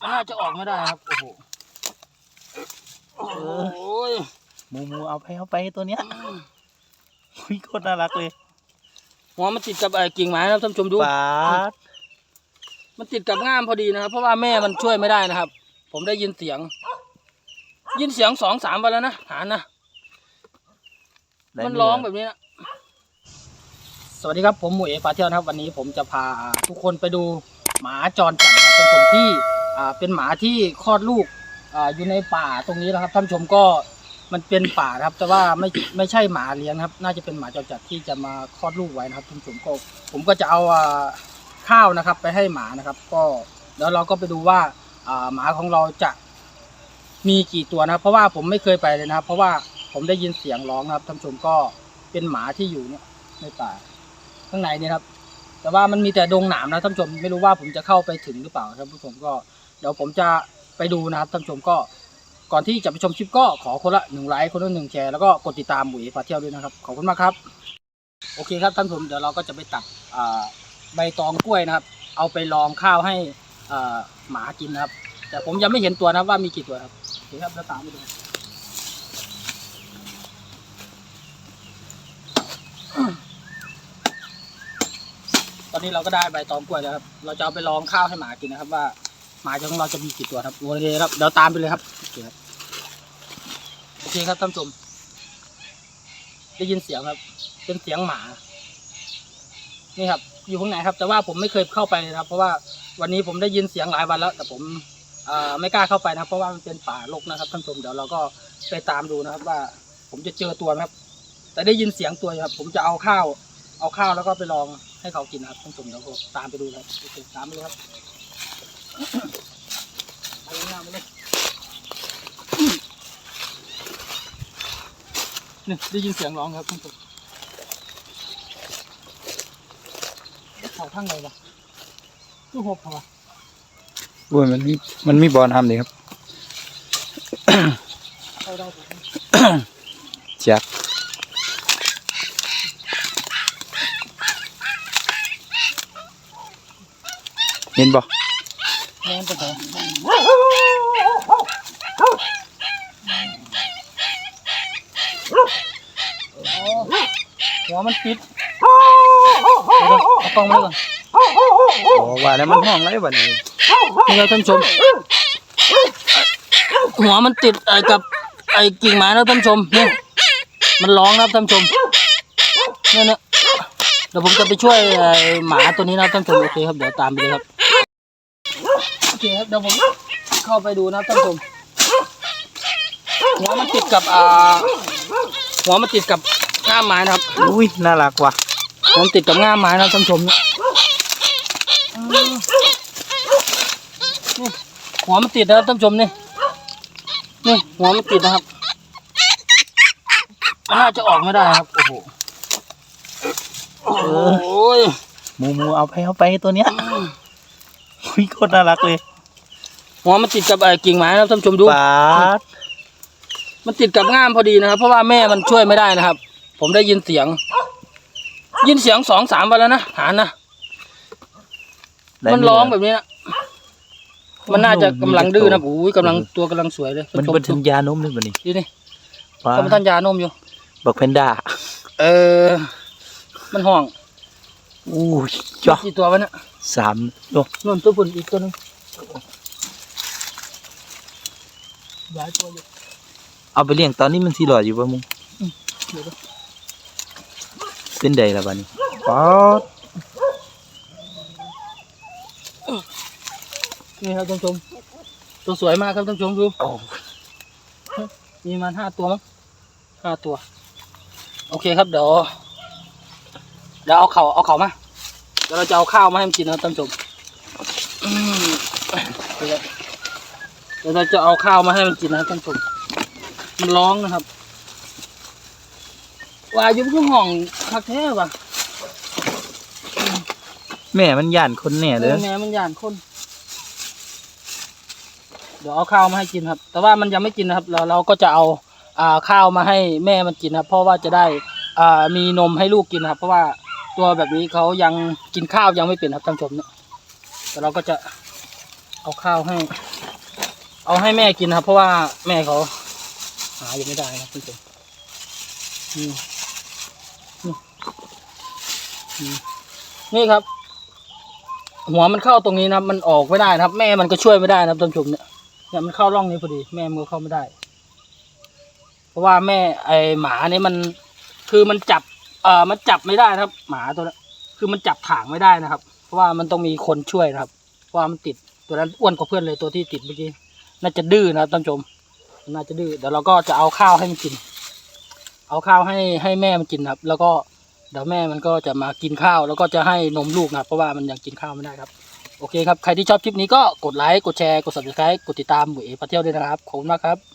มันน่าจะออกไม่ได้ครับ โอ้โหโอ้โหหมูหมูเอาไปเอาไปตัวเนี้ยอุ้ยโคตรน่ารักเลย หัวมันติดกับไอ้กิ่งไม้นะครับท่านผู้ชมดู ปาดมันติดกับง่ามพอดีนะครับ เพราะว่าแม่มันช่วยไม่ได้นะครับ ผมได้ยินเสียง ยินเสียงสองสามวันแล้วนะหานนะ ได้มันเอร้องแบบนี้นะ สวัสดีครับผมหมูเอฟาเที่ยวนะครับ วันนี้ผมจะพาทุกคนไปดูหมาจรจัดนะครับเป็นผมที่อ่า เป็นหมาที่คลอดลูกออยู่ในป่าตรงนี้นะครับท่านชมก็มันเป็นป่านะครับ แต่ว่าไม่ไม่ใช่หมาเลี้ยงครับ น่าจะเป็นหมาจรจัดที่จะมาคลอดลูกไว้นะครับท่านชมก็ผมก็จะเอาข้าวนะครับ ไปให้หมานะครับ ก็เดี๋ยวเราก็ไปดูว่าหมาของเราจะมีกี่ตัวนะครับเพราะว่าผมไม่เคยไปเลยนะครับ เพราะว่าผมได้ยินเสียงร้องนะครับท่านชมก็เป็นหมาที่อยู่เนี่ยในป่าข้างในเนี่ยครับ แต่ว่ามันมีแต่ดงหนามนะท่านชมไม่รู้ว่าผมจะเข้าไปถึงหรือเปล่าท่านผู้ชมก็ เดี๋ยวผมจะไปดูนะครับท่านผู้ชมก็ก่อนที่จะไปชมคลิปก็ขอคนละหนึ่งไลค์คนละหนึ่งแชร์แล้วก็กดติดตามหมุยพาเที่ยวด้วยนะครับขอบคุณมากครับ โอเคครับท่านผู้ชมเดี๋ยวเราก็จะไปตัดใบตองกล้วยนะครับ เอาไปลองข้าวให้หมากินนะครับ แต่ผมยังไม่เห็นตัวนะว่ามีกี่ตัวครับโอเคครับเราตามไปดูตอนนี้เราก็ได้ใบตองกล้วยแล้วครับ เราจะเอาไปลองข้าวให้หมากินนะครับว่า หมาของเราจะมีกี่ตัวครับโอเคครับเดี๋ยวตามไปเลยครับโอเคครับโอเคครับท่านผู้ชมได้ยินเสียงครับ เป็นเสียงหมา นี่ครับ อยู่ข้างในครับ แต่ว่าผมไม่เคยเข้าไปนะครับ เพราะว่าวันนี้ผมได้ยินเสียงหลายวันแล้ว แต่ผมไม่กล้าเข้าไปนะเพราะว่ามันเป็นป่ารกนะครับท่านผู้ชมเดี๋ยวเราก็ไปตามดูนะครับ ว่าผมจะเจอตัวไหมครับ แต่ได้ยินเสียงตัวครับ ผมจะเอาข้าว เอาข้าวแล้วก็ไปลองให้เขากินนะครับท่านผู้ชมเดี๋ยวผมตามไปดูครับโอเคตามไปเลยครับ เลยหน้าไปเลยนี่ได้ยินเสียงร้องครับท่านผู้ชมเขาทั้งไหนวะลูกหกเขาวะอุ้ยมันมีมันมีบอลทำเลยครับ เขาได้ผมจักเห็นบ่แม่นไปไหนหัวมันปิดเอากล้องมาก่อนโอ้ว่าแล้วมันห้องไรบัดนี้นี่ครับท่านชม หัวมันติดไอ้กับไอ้กิ่งไม้นะท่านชมนี่มันร้องนะครับท่านชมเนี่ยนะเดี๋ยวผมจะไปช่วยหมาตัวนี้นะท่านชมโอเคครับเดี๋ยวตามไปเลยครับ เคครับเดี๋ยวผมเข้าไปดูนะท่านผู้ชมหัวมันติดกับอ่าหัวมันติดกับง่ามไม้นะครับอุ้ยน่ารักว่ะหัวมันติดกับง่ามไม้นะท่านผู้ชมเนี่ยอืมนี่หัวมันติดนะครับท่านผู้ชมนี่นี่หัวมันติดนะครับมันน่าจะออกไม่ได้ครับโอ้โหโอ้โหหมูหมูเอาไปเอาไปตัวเนี้ยอุ้ยโคตรน่ารักเลย หัวมันติดกับไอ้กิ่งไม้นะครับท่านผู้ชมดู ปาดมันติดกับง่ามพอดีนะครับ เพราะว่าแม่มันช่วยไม่ได้นะครับ ผมได้ยินเสียง ยินเสียงสองสามวันแล้วนะหานนะได้มันเอร้องแบบนี้นะมันน่าจะกำลังดื้อนะโอ้ยกำลังตัวกำลังสวยเลยมันท่าเป็นผู้ชทัมญญานมเลยบัดนี้ดูนี่ปาเขาเป็นทันยานมอยู่ บักเพนด้าเออ มันห้องอู้ยจ้ะกี่ตัววะเนี่ยสามโลนู่นตัวปุ่นอีกตัวหนึง หลายตัวอยู่เอาไปเลี้ยงตอนนี้มันสิหลอดอยู่ป่ะมึงเดี๋ยวดูเป็นใดละบัดนี้ปาดนี่ครับท่านผู้ชมตัวสวยมากครับท่านผู้ชมดูโอ้มีประมาณห้าตัวมั้งห้าตัว โอเคครับเดี๋ยวเดี๋ยวเอาเข่าเอาเข่ามา เดี๋ยวเราจะเอาข้าวมาให้มันกินนะครับท่านผู้ชมอืม เดี๋ยวเดี๋ยวเราจะเอาข้าวมาให้มันกินนะครับท่านผู้ชมมันร้องนะครับว่าอยู่ที่ห้องพักแท้ว่ะแม่มันย่านคนแน่เลยแม่มันย่านคน เดี๋ยวเอาข้าวมาให้กินครับ แต่ว่ามันยังไม่กินนะครับ เราเราก็จะเอาอ่าข้าวมาให้แม่มันกินครับ เพราะว่าจะได้อ่ามีนมให้ลูกกินครับ เพราะว่าตัวแบบนี้เขายังกินข้าวยังไม่เป็นครับท่านผู้ชมเนาะแต่เราก็จะเอาข้าวให้ เอาให้แม่กินครับ เพราะว่าแม่เขาหาอยู่ไม่ได้นะคุณผู้ชมนี่ครับ หัวมันเข้าตรงนี้นะครับ มันออกไม่ได้นะครับ แม่มันก็ช่วยไม่ได้นะครับท่านผู้ชมเนี่ยเนี่ยมันเข้าร่องนี้พอดี แม่มันก็เข้าไม่ได้ เพราะว่าแม่ไอหมาเนี่ยมัน คือมันจับ เอ่อมันจับไม่ได้นะครับ หมาตัวนั้นคือมันจับถางไม่ได้นะครับ เพราะว่ามันต้องมีคนช่วยนะครับ เพราะว่ามันติดตัวนั้นอ้วนกว่าเพื่อนเลยตัวที่ติดเมื่อกี้ น่าจะดื้อนะครับท่านผู้ชม น่าจะดื้อเดี๋ยวเราก็จะเอาข้าวให้มันกิน เอาข้าวให้ให้แม่มันกินครับ แล้วก็เดี๋ยวแม่มันก็จะมากินข้าว แล้วก็จะให้นมลูกนะครับเพราะว่ามันยังกินข้าวไม่ได้ครับโอเคครับ ใครที่ชอบคลิปนี้ก็กดไลค์กดแชร์กด subscribe กดติดตามหมูเอพาเที่ยวด้วยนะครับขอบคุณมากครับ